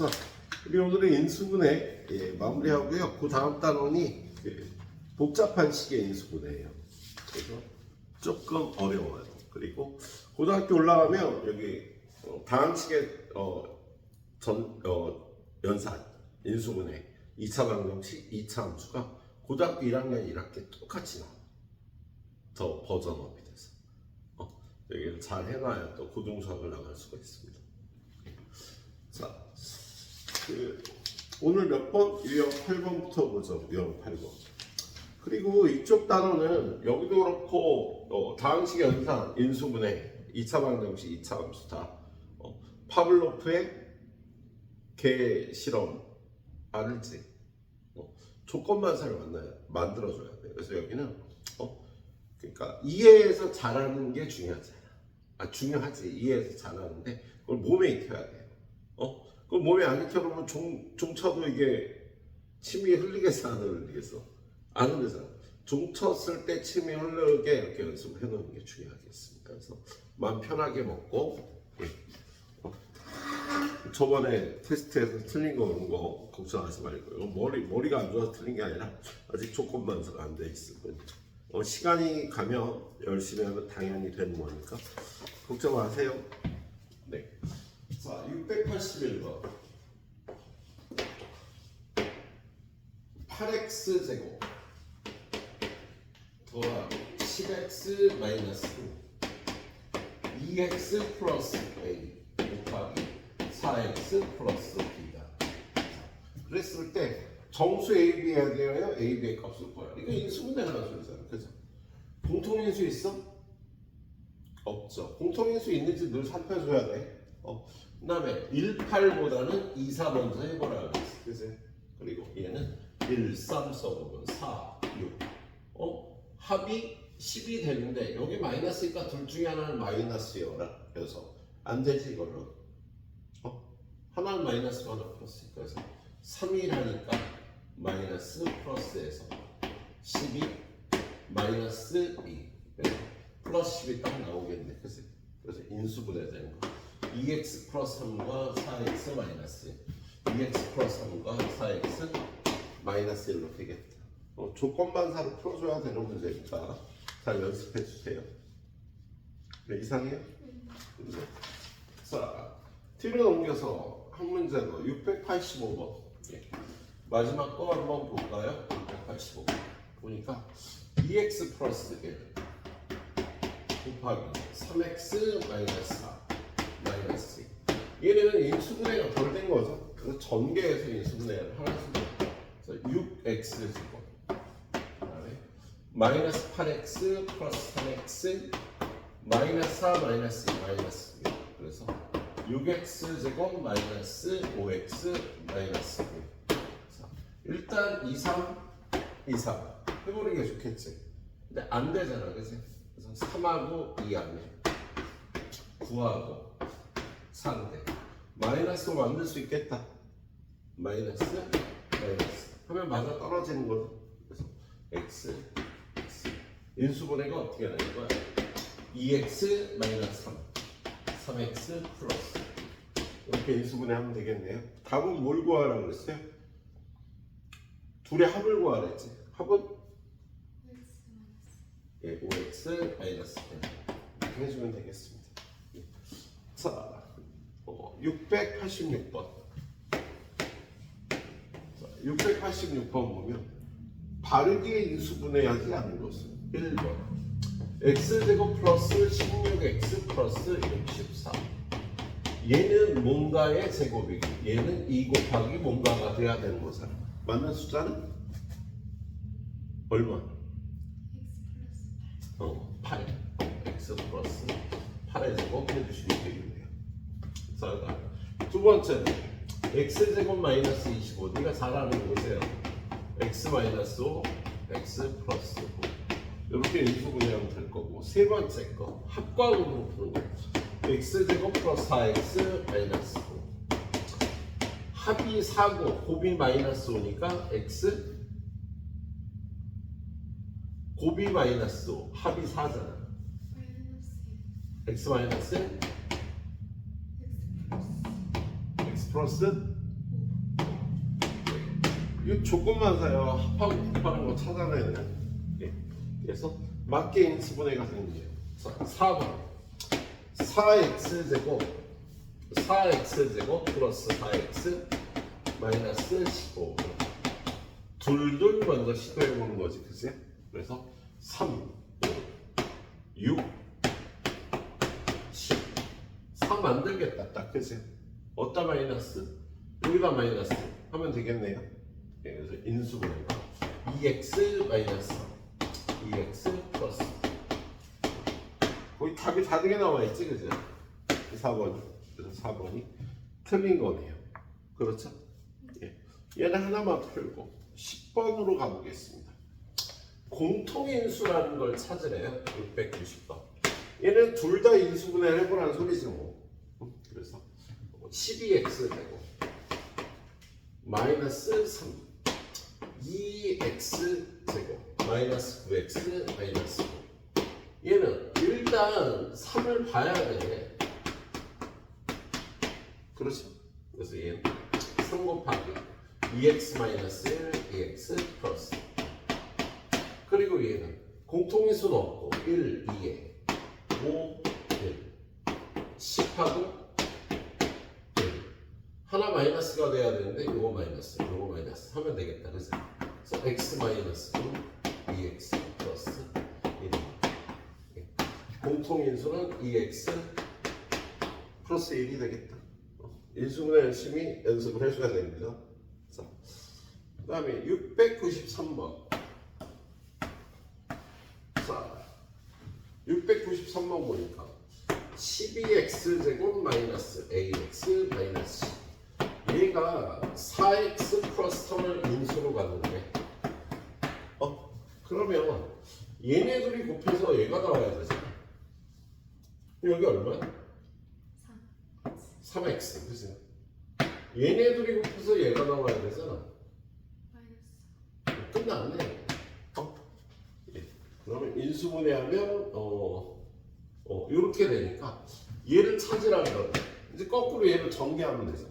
자, 우리 오늘은 인수분해 예, 마무리하고요. 그 다음 단원이 예, 복잡한 식의 인수분해예요. 그래서 조금 어려워요. 그리고 고등학교 올라가면 여기 어, 다항식의 어, 전 어, 연산 인수분해 2차 방정식, 2차 함수가 고등학교 1학년 1학기 똑같이 나와. 더 버전업이 돼서 어, 여기를 잘 해놔야 또 고등수학을 나갈 수가 있습니다. 자, 그 오늘 몇 번? 유형 8번부터 보죠. 유형 8번. 그리고 이쪽 단어는 여기도 그렇고 어, 다항식 연산, 인수분해, 2차 방정식, 2차 함수 다 어, 파블로프의 개 실험 알지? 어, 조건만사를 만나야 만들어줘야 돼. 그래서 여기는 어, 그러니까 이해해서 잘하는 게 중요하잖아. 아 중요하지. 이해해서 잘하는데 그걸 몸에 익혀야 돼. 어? 그걸 몸에 안 익혀 놓으면 종, 종쳐도 이게 침이 흘리겠어 안 흘리겠어? 안 흘리잖아. 종 쳤을 때 침이 흐르게 이렇게 연습해 놓는 게 중요하겠습니다. 그래서 마음 편하게 먹고 예. 어. 저번에 테스트에서 틀린 거 오는 거 걱정하지 말고요. 머리 머리가 안 좋아서 틀린 게 아니라 아직 조건만서가 안 돼 있을 뿐이죠. 어, 시간이 가면 열심히 하면 당연히 되는 거니까 걱정 마세요. 네. 자, 681번. 8x 제곱 더하기 10x 마이너스 2x 플러스 a 곱하기 4x 플러스 b다. 그랬을 때 정수 a, b 해야 돼요? a, b의 값을 구해요. 이거 인수분해 하는 소리잖아요. 그죠? 공통인수 있어? 없죠. 공통인수 있는지 늘 살펴줘야 돼. 어. 그 다음에 1, 8보다는 2, 4 먼저 해보라 그랬어. 그지? 그리고 얘는 1, 3 써보면 4, 6. 어? 합이 10이 되는데 여기 마이너스니까 둘 중에 하나는 마이너스여라. 그래서 안 되지 이거는. 어? 하나는 마이너스가 하나 플러스니까 그래서 3이라니까 마이너스 플러스에서 12 마이너스 2 그래서 플러스 10이 딱 나오겠네. 그래서, 그래서 인수분해 되는 거. 2x 플러스 3과 4x 마이너스 2x 플러스 3과 4x 마이너스 1로 되겠다. 어, 조건반사로 풀어줘야 되는 문제니까 잘 연습해 주세요. 네, 이상해요? 네. 자, 뒤로 넘겨서 한 문제 더 685번. 예. 마지막 거 한번 볼까요? 685번. 보니까 2x 플러스 1 곱하기 3x 마이너스 4 마이너스 2. 얘는 인수분해가 덜 된 거죠. 그래서 전개해서 인수분해를 하나 쓰죠. 그래서 6x 제곱 그다음에 마이너스 8x 플러스 3x 마이너스 4 마이너스 2 마이너스 6 그래서 6x 제곱 마이너스 5x 마이너스 9 자, 일단 2, 3, 2, 3 해보는 게 좋겠지 근데 안 되잖아 그치? 그래서 3하고 2 안에 9하고 3대. 마이너스로 만들 수 있겠다. 마이너스 마이너스. 하면 맞아 떨어지는 거죠. 그래서 x x. 인수분해가 어떻게 되는 거야? 2x 마이너스 3 3x 플러스. 이렇게 인수분해하면 되겠네요. 답은 뭘 구하라고 그랬어요? 둘의 합을 구하라 했지. 합은? 예, 5x 마이너스 1 이렇게 해주면 되겠습니다. 예. 자, 어, 686번. 686번 보면 바르게 인수분해하지 않은 것은 1번. X제곱 플러스 16x 플러스 64 얘는 뭔가의 제곱이고 얘는 2 곱하기 뭔가가 돼야 되는 거잖아. 맞는 숫자는? 얼마? 어, 8 x 플러스 8의 제곱 해주시면 되겠네요. 자, 두 번째는 x 제곱 마이너스 25 네가 잘하는 거 보세요. x 마이너스 5 x 플러스 5 이렇게 인수분해하면 될 거고 세 번째 거 합광으로 푸는 거. x 제곱 플러스 4x 마이너스 5 합이 4고 곱이 마이너스 5니까 x 곱이 마이너스 5 합이 4잖아. x 마이너스 플러스 이 조건만 사요. 합하고 곱하는 거 찾아내는. 예. 그래서 맞게 인수분해가 생겨요. 자, 4번. 4x 제곱 4x 제곱 플러스 4x 마이너스 15. 둘둘 먼저 시도해 보는 거지, 그지? 그래서 3, 5, 6, 10. 3 만들겠다, 딱 그지? 어디다 마이너스? 여기다 마이너스 하면 되겠네요. 예, 그래서 인수분해가 2x 마이너스 2x 플러스 거의 답이 다르게 나와 있지, 그죠? 4번이. 그래서 4번이 틀린 거네요. 그렇죠? 예. 얘는 하나만 풀고 10번으로 가보겠습니다. 공통인수라는 걸 찾으래요. 690번. 얘는 둘 다 인수분해를 해보라는 소리지 뭐. 음, 그래서 12x 되고 마이너스 3 2x 제곱 마이너스 9x 마이너스 9 얘는 일단 3을 봐야 돼. 그렇죠? 그래서 얘는 3 곱하기 2x 마이너스 1 2x 플러스. 그리고 얘는 공통인수는 없고 1, 2에 5, 1 10하고 1 하나 마이너스가 돼야 되는데 이거 마이너스 이거 마이너스 하면 되겠다. 그래서 x 마이너스 2 2x 플러스 1 공통인수는 2x 플러스 1이 되겠다. 어, 인수분해 열심히 연습을 해줘야 됩니다. 자, 그 다음에 693번. 자 693번 보니까 12x 제곱 마이너스 ax 마이너스 10 얘가 4x 플러스 3을 인수로 갔는데 어 그러면 얘네들이 곱해서 얘가 나와야 되잖아 여기 얼마야? 3x 그죠? 얘네들이 곱해서 얘가 나와야 되잖아 끝났네 어? 예. 그러면 인수분해하면 어, 어 이렇게 되니까 얘를 찾으라면 이제 거꾸로 얘를 전개하면 되잖아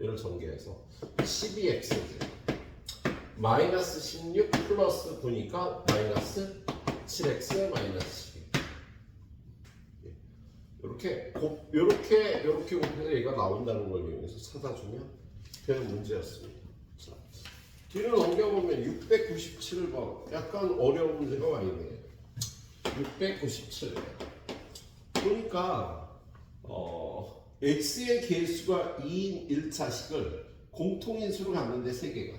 얘를 전개해서 12x 마이너스 16 플러스 9니까 마이너스 7x 마이너스 12 예. 이렇게 곱 이렇게 이렇게 곱해서 얘가 나온다는 걸 이용해서 찾아주면 되는 문제였습니다. 자, 뒤로 넘겨보면 697번 약간 어려운 문제가 와 있네요. 697 보니까 어, x의 개수가 2인 1차식을 공통인수로 갔는데 3개가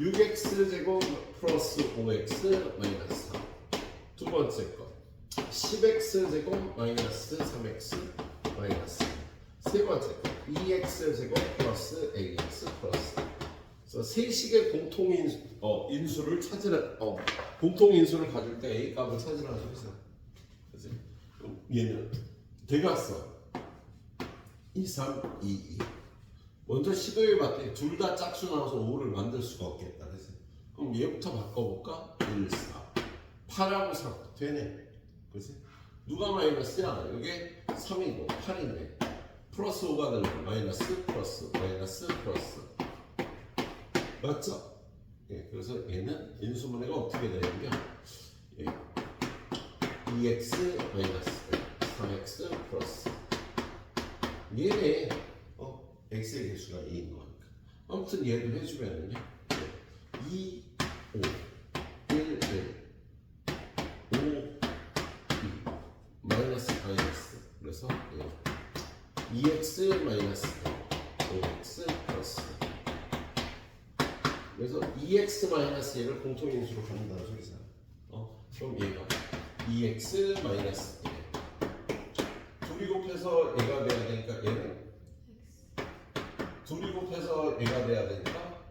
6x 제곱 플러스 5x 마이너스 3. 두 번째 거 10x 제곱 마이너스 3x 마이너스 3. 세 번째 거 2x 제곱 플러스 ax 플러스 3. 그래서 세 식의 공통인 어, 인수를 찾으라 어, 공통 인수를 가질 때 a 값을 찾으라는 소리잖아. 그지? 얘는 대각선 2, 3, 2, 2. 먼저 시도해 봤더니 둘 다 짝수 나와서 5를 만들 수가 없겠다. 그래서 그럼 얘부터 바꿔볼까? 1, 4. 8하고 3. 되네. 그지? 누가 마이너스야? 이게 3이고 8이네. 플러스 5가 되면 마이너스 플러스 마이너스 플러스. 맞죠? 예, 그래서 얘는 인수분해가 어떻게 되냐면 예, 2x 마이너스 3x 플러스 얘네 어, x의 개수가 2인 거니까. 아무튼 얘를 해주면은요 2, 5, 1, 1 5, 2 마이너스 마이너스. 그래서 예, 2x 마이너스 5x 플러스. 그래서 2x 마이너스 얘를 공통인수로 갖는다는 소리잖아. 어, 그럼 얘가 2x 마이너스 1 둘이 곱해서 얘가 돼야 되니까 얘는 둘이 곱해서 얘가 돼야 되니까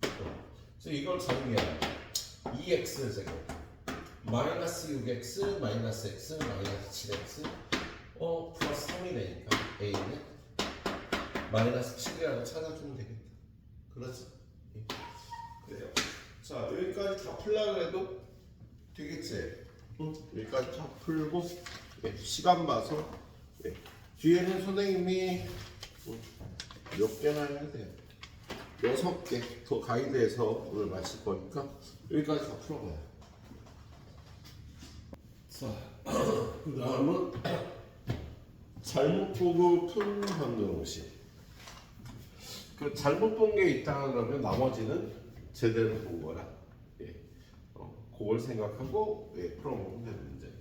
그래서 이걸 정리하면 2x 제곱 마이너스 6x 마이너스 x 마이너스 7x 어 플러스 3이 되니까 a는 마이너스 7이라고 찾아주면 되겠다 그렇죠? 예. 그래요 자 여기까지 다 풀라 그래도 되겠지? 응? 여기까지 다 풀고 예, 시간 봐서 예. 뒤에는 선생님이 음, 몇 개나 해야 돼요? 여섯 개 더 가이드해서 오늘 마칠 거니까 여기까지 다 풀어봐요. 자, 그 다음은 잘못 보고 푼 방정식. 그 잘못 본 게 있다 그러면 나머지는 제대로 본 거라. 예. 어, 그걸 생각하고 예, 풀어보면 되는 문제.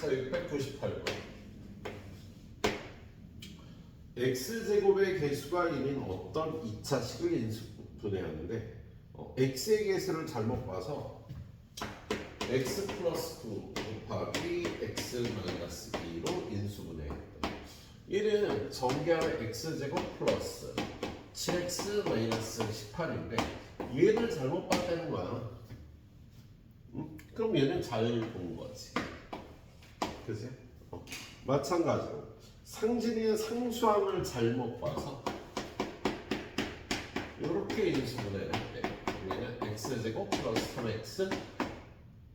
자, 여기 198번. X제곱의 개수가 1인 어떤 2차식을 인수 분해하는데 어, x의 개수를 잘못 봐서 x 플러스 9 곱하기 x 마이너스 2로 인수분해했다. 얘는 정계하면 x제곱 플러스 7x 마이너스 18인데 얘를 잘못 봤다는 거야. 응? 그럼 얘는 잘본 거지. 그지? 어. 마찬가지로 상진이는 상수함을 잘못 봐서 이렇게 인수분해를 할때 얘는 x제곱 플러스 3x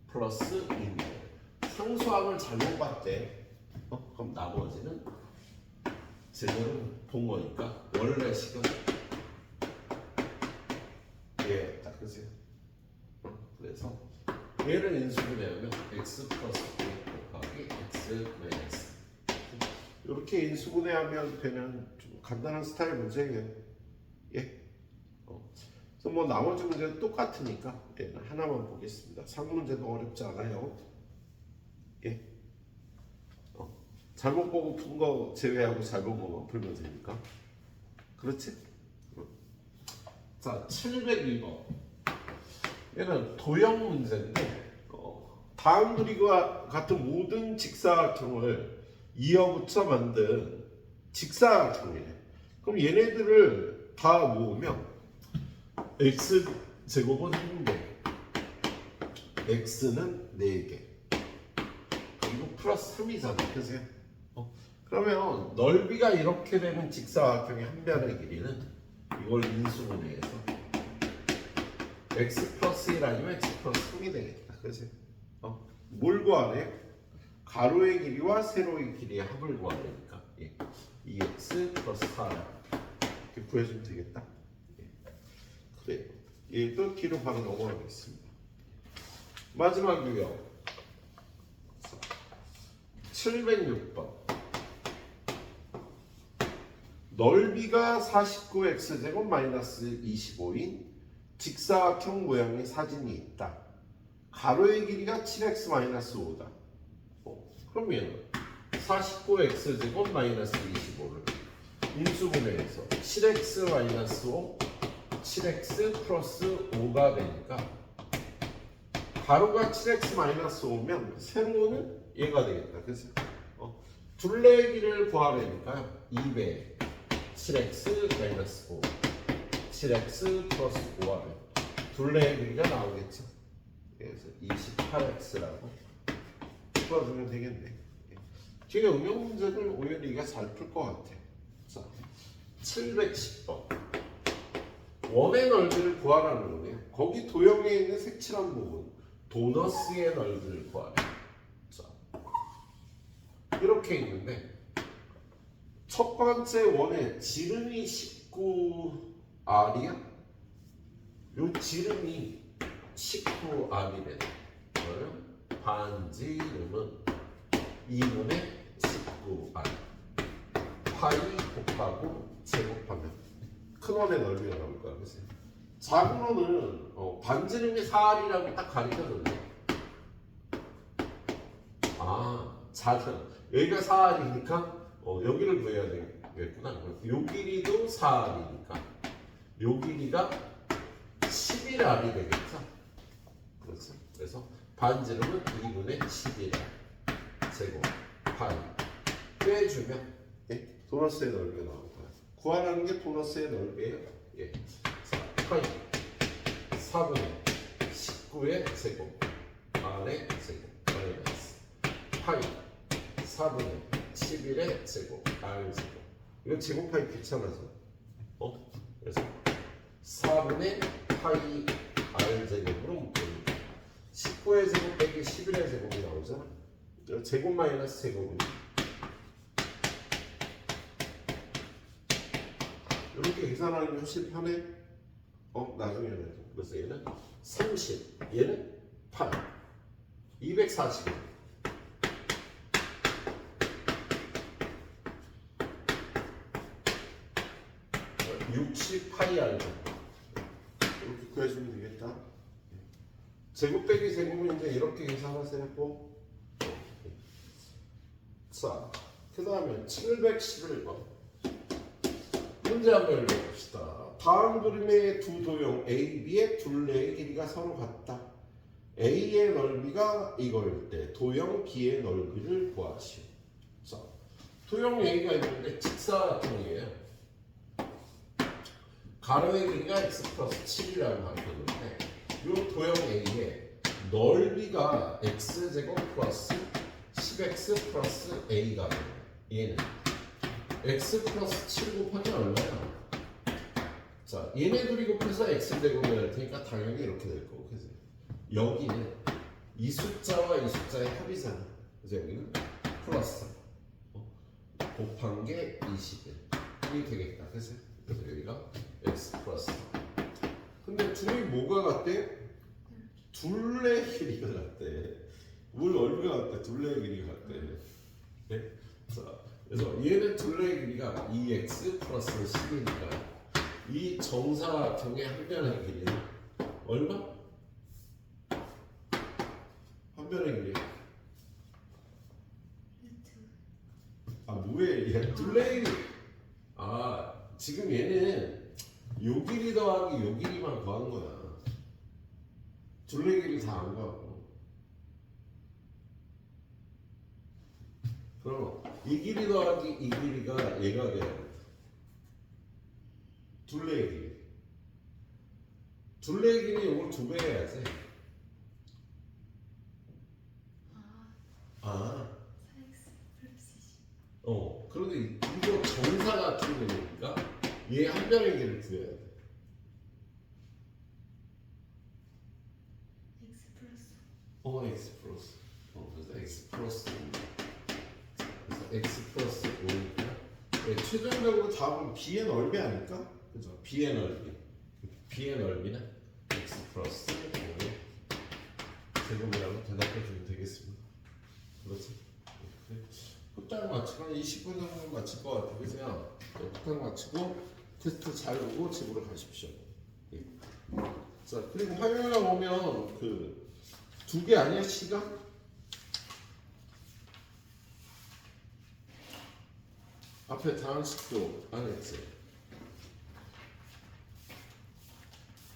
플러스 6 상수함을 잘못 봤대 어? 그럼 나머지는 제대로 본 거니까 원래 식은 얘였다 그지? 어? 그래서 얘를 인수분해하면 x 플러스 9 곱하기 x 마이너스 이렇게 인수분해하면 되는 좀 간단한 스타일 문제예요. 예. 어. 그래서 뭐 나머지 문제는 똑같으니까 얘는 하나만 보겠습니다. 상 문제도 어렵지 않아요. 예. 어. 잘못 보고 푼 거 제외하고 잘 본 거만 풀면 되니까. 그렇지? 어. 자, 702번. 얘는 도형 문제인데 어, 다음 그림과 같은 모든 직사각형을 이어붙여 만든 직사각형이래. 그럼 얘네들을 다 모으면 x 제곱은 1개, x는 4개, 그리고 플러스 3이잖아, 그지? 어? 그러면 넓이가 이렇게 되는 직사각형의 한 변의 길이는 이걸 인수분해해서 x 플러스 1 아니면 x 플러스 3이 되겠다, 그지? 어? 뭘 구하래? 가로의 길이와 세로의 길이의 합을 구하려니까. 예. 2x 플러스 4 이렇게 구해주면 되겠다. 예. 그래요 얘도 뒤로 바로 넘어가겠습니다. 마지막 유형. 706번. 넓이가 49x제곱 마이너스 25인 직사각형 모양의 사진이 있다. 가로의 길이가 7x 마이너스 5다. 어, 그럼 얘는 49x 제곱 마이너스 25를 인수분해해서 7x 마이너스 5, 7x 플러스 5가 되니까 가로가 7x 마이너스 5면 세로는 얘가 되겠다. 그죠? 어, 둘레의 길이를 구하려니까 2배 7x 마이너스 5, 7x 플러스 5하면 둘레의 길이가 나오겠죠. 그래서 28x라고 풀어주면 되겠네. 뒤에 응용 문제를 오히려 네가 잘 풀 것 같아. 자, 710번. 원의 넓이를 구하라는 거네요. 거기 도형에 있는 색칠한 부분, 도너스의 넓이를 구하래. 자, 이렇게 있는데 첫 번째 원의 지름이 19r이야. 요 지름이 19r이래. 그러면 반지름은 2분의 19r 파이 곱하고 제곱하면 큰 원의 넓이가 나올 거야. 그치? 작은 원은 어, 반지름이 4r이라고 딱 가리켜줬네 아 작은 여기가 4r이니까 어, 여기를 구해야 되겠구나. 요 길이도 4r이니까. 요 길이가 11r이 되겠죠? 그렇죠 그래서 반지름은 2분의 11r 제곱 파이 빼주면 예? 도너스의 넓이가 거야. 구하라는 게 도너스의 넓이에요. 예. 자, 파이 4분의 19의 제곱 r의 제곱 마이너스 파이 4분의 11의 제곱 r 제곱 이거 제곱하기 귀찮아서 어? 그래서 4분의 파이 r 제곱으로 묶어줍니다. 19의 제곱 빼기 11의 제곱이 나오잖아. 제곱 마이너스 제곱은 이렇게 계산하는 게 훨씬 편해. 어 나중에 해도 그래서 얘는 30 얘는 8 240 60파이 알죠 이렇게 구해주면 되겠다 제곱 빼기 제곱인데 이렇게 계산하세요 꼭. 자, 그 다음에 711번 문제 한번 읽어봅시다. 다음 그림의 두 도형 A, B의 둘레의 길이가 서로 같다. A의 넓이가 이거일 때 도형 B의 넓이를 구하시오. 자, 도형 A가 있는데 직사각형이에요. 가로의 길이가 x 플러스 7이라고 밝혔는데 이 도형 A의 넓이가 x제곱 플러스 10x 플러스 a가 돼요. 얘는. x 플러스 7 곱하기 얼마야? 자, 얘네 둘이 곱해서 x제곱이 될 테니까 당연히 이렇게 될 거고 그래서 여기는 이 숫자와 이 숫자의 합이잖아. 그래서 여기는? 플러스. 어? 곱한 게 21 이 되겠다 그래서 그래서 여기가 x 플러스 근데 둘이 뭐가 같대? 둘레 길이가 같대. 물 넓이가 같대. 둘레 길이가 같대. 네? 자, 그래서 얘는 둘레 길이가 2x 플러스 10이니까 이 정사각형의 한 변의 길이는 얼마? 한 변의 길이. 아 뭐해? 얘 둘레 길이. 아 지금 얘는 요 길이 더하기 요 길이만 구한 거야. 둘레 길 이다안 구하고. 그럼 이 길이 더하기 이 길이가 얘가 돼야 돼. 둘레 길이. 둘레 길이 이걸 두배 해야지. 아, 어. 그런데 이- 이거 정사각형이니까 얘한 변의 길을 구해야 돼. 어, x 플러스. 어, 그래서 x 플러스. 그래서 x 플러스 5니까 네, 최종적으로 답은 b의 넓이 아닐까? 그죠? b의 넓이. b의 넓이는 x 플러스 5의 제곱이라고 대답해 주면 되겠습니다. 네. 후딱 맞추고 한 20분 정도 맞출 것 같아요. 그죠? 네, 후딱 맞추고 테스트 잘 보고 집으로 가십시오. 예. 자, 그리고 화요일 날 오면 그 두 개 아니야 시간? 앞에 다한식도 안 했지.